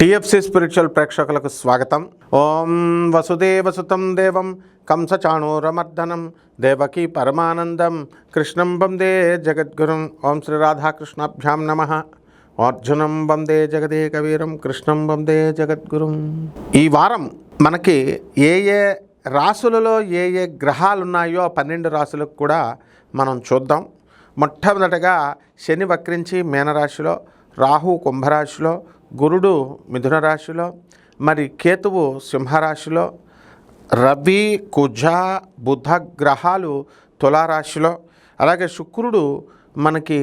TFC spiritual ప్రేక్షకులకు స్వాగతం. ఓం వసుదేవసుతం దేవం కంసచాణూరమర్దనం దేవకీ పరమానందం కృష్ణం వందే జగద్గురుం ఓం శ్రీ రాధాకృష్ణాభ్యాం నమ. అర్జునం వందే జగదేకవీరం కృష్ణం వందే జగద్గురుం. ఈ వారం మనకి ఏ ఏ రాసులలో ఏ ఏ గ్రహాలు ఉన్నాయో ఆ పన్నెండు రాసులకు కూడా మనం చూద్దాం. మొట్టమొదటగా శని వక్రించి మీనరాశిలో రాహు కుంభరాశిలో గురుడు మిథున రాశిలో మరి కేతువు సింహరాశిలో రవి కుజ బుధ గ్రహాలు తులారాశిలో అలాగే శుక్రుడు మనకి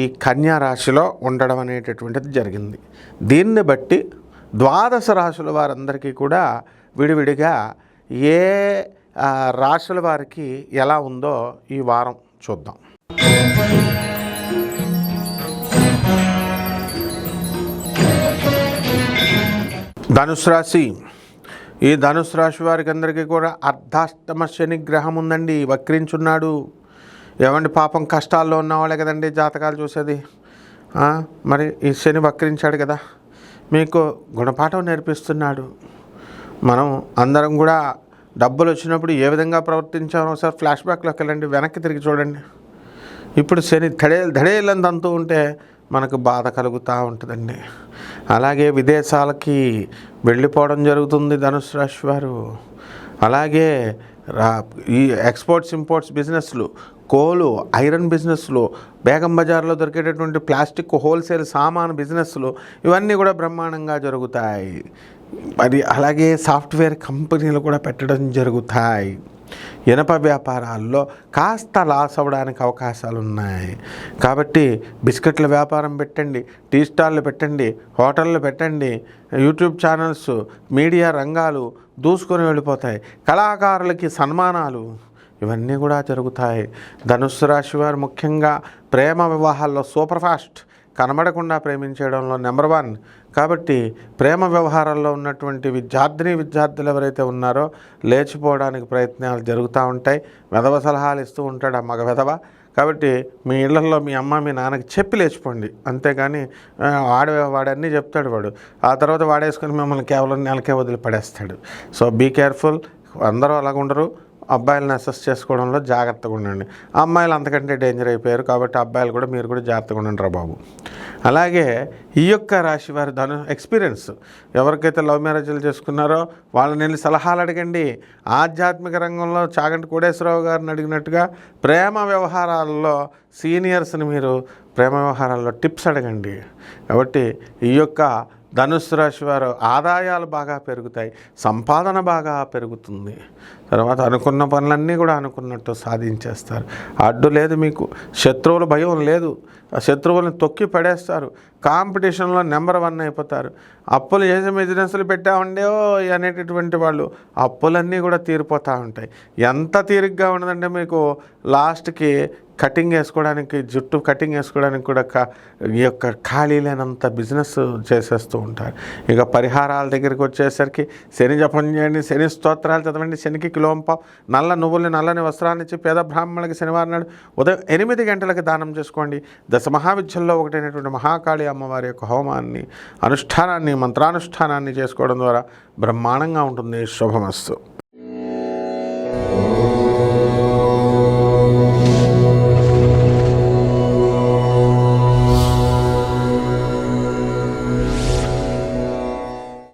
ఈ కన్యా రాశిలో ఉండడం అనేటటువంటిది జరిగింది. దీన్ని బట్టి ద్వాదశ రాశుల వారందరికీ కూడా విడివిడిగా ఏ రాశుల వారికి ఎలా ఉందో ఈ వారం చూద్దాం. ధనుసు రాశి. ఈ ధనుసు రాశి వారికి అందరికీ కూడా అర్ధాష్టమ శని గ్రహం ఉందండి. వక్రించున్నాడు. ఏమండి పాపం కష్టాల్లో ఉన్నవాళ్ళే కదండి జాతకాలు చూసేది. మరి ఈ శని వక్రించాడు కదా. మీకు గుణపాఠం నేర్పిస్తున్నాడు. మనం అందరం కూడా డబ్బులు వచ్చినప్పుడు ఏ విధంగా ప్రవర్తించామో ఒకసారి ఫ్లాష్ బ్యాక్లోకి వెళ్ళండి వెనక్కి తిరిగి చూడండి. ఇప్పుడు శని ధడే ధడేలంత అంటూ ఉంటే మనకు బాధ కలుగుతూ ఉంటుందండి. అలాగే విదేశాలకి వెళ్ళిపోవడం జరుగుతుంది ధనుసు రాశి వారు. అలాగే రా ఈ ఎక్స్పోర్ట్స్ ఇంపోర్ట్స్ బిజినెస్లు కోలు ఐరన్ బిజినెస్లు బేగం బజార్లో దొరికేటటువంటి ప్లాస్టిక్ హోల్సేల్ సామాన్ బిజినెస్లు ఇవన్నీ కూడా బ్రహ్మాండంగా జరుగుతాయి. మరి అలాగే సాఫ్ట్వేర్ కంపెనీలు కూడా పెట్టడం జరుగుతాయి. ఇనప వ్యాపారాల్లో కాస్త లాస్ అవ్వడానికి అవకాశాలు ఉన్నాయి కాబట్టి బిస్కెట్ల వ్యాపారం పెట్టండి టీ స్టాళ్ళు పెట్టండి హోటళ్ళు పెట్టండి యూట్యూబ్ ఛానల్స్ మీడియా రంగాలు దూసుకొని వెళ్ళిపోతాయి. కళాకారులకి సన్మానాలు ఇవన్నీ కూడా జరుగుతాయి. ధనుస్సు రాశి వారు ముఖ్యంగా ప్రేమ వివాహాల్లో సూపర్ ఫాస్ట్ కనబడకుండా ప్రేమించడంలో నెంబర్ వన్. కాబట్టి ప్రేమ వ్యవహారాల్లో ఉన్నటువంటి విద్యార్థిని విద్యార్థులు ఎవరైతే ఉన్నారో లేచిపోవడానికి ప్రయత్నాలు జరుగుతూ ఉంటాయి. వెధవ సలహాలు ఇస్తూ ఉంటాడు ఆ మగ వెధవ. కాబట్టి మీ ఇళ్ళలో మీ అమ్మ మీ నాన్నకి చెప్పి లేచిపోండి. అంతేగాని వాడే వాడన్నీ చెప్తాడు వాడు. ఆ తర్వాత వాడేసుకొని మిమ్మల్ని కేవలం నెలకే వదిలి పడేస్తాడు సో బీ కేర్ఫుల్ అందరూ అలాగ ఉండరు అబ్బాయిలను అసెస్ చేసుకోవడంలో జాగ్రత్తగా ఉండండి. అమ్మాయిలు అంతకంటే డేంజర్ అయిపోయారు కాబట్టి అబ్బాయిలు కూడా మీరు కూడా జాగ్రత్తగా ఉండండి రా బాబు. అలాగే ఈ యొక్క రాశి వారి ధను ఎక్స్పీరియన్స్ ఎవరికైతే లవ్ మ్యారేజ్లు చేసుకున్నారో వాళ్ళని వెళ్ళి సలహాలు అడగండి? ఆధ్యాత్మిక రంగంలో చాగంటి కోడేశ్వరరావు గారిని అడిగినట్టుగా ప్రేమ వ్యవహారాల్లో సీనియర్స్ని మీరు ప్రేమ వ్యవహారాల్లో టిప్స్ అడగండి. కాబట్టి ఈ యొక్క ధనుస్సు రాశి వారు ఆదాయాలు బాగా పెరుగుతాయి సంపాదన బాగా పెరుగుతుంది. తర్వాత అనుకున్న పనులన్నీ కూడా అనుకున్నట్టు సాధించేస్తారు. అడ్డు లేదు మీకు. శత్రువుల భయం లేదు. ఆ శత్రువులను తొక్కి పడేస్తారు. కాంపిటీషన్లో నెంబర్ వన్ అయిపోతారు. అప్పులు చేసే బిజినెస్లు పెట్టామండేవో అనేటటువంటి వాళ్ళు అప్పులన్నీ కూడా తీరిపోతూ ఉంటాయి. ఎంత తీరిగ్గా ఉండదంటే మీకు లాస్ట్కి కటింగ్ వేసుకోవడానికి జుట్టు కటింగ్ వేసుకోవడానికి కూడా క ఈ యొక్క ఖాళీ లేనంత బిజినెస్ చేసేస్తూ ఉంటారు. ఇక పరిహారాల దగ్గరికి వచ్చేసరికి శని జపం చేయండి శని స్తోత్రాలు చదవండి శనికి కిలోంప నల్ల నువ్వుల్ని నల్లని వస్త్రాన్ని ఇచ్చి పేద బ్రాహ్మణులకి శనివారం నాడు ఉదయం ఎనిమిది గంటలకు దానం చేసుకోండి. దశ మహావిద్యల్లో ఒకటైనటువంటి మహాకాళి అమ్మవారి యొక్క హోమాన్ని అనుష్ఠానాన్ని మంత్రానుష్ఠానాన్ని చేసుకోవడం ద్వారా బ్రహ్మాండంగా ఉంటుంది. శుభమస్తు.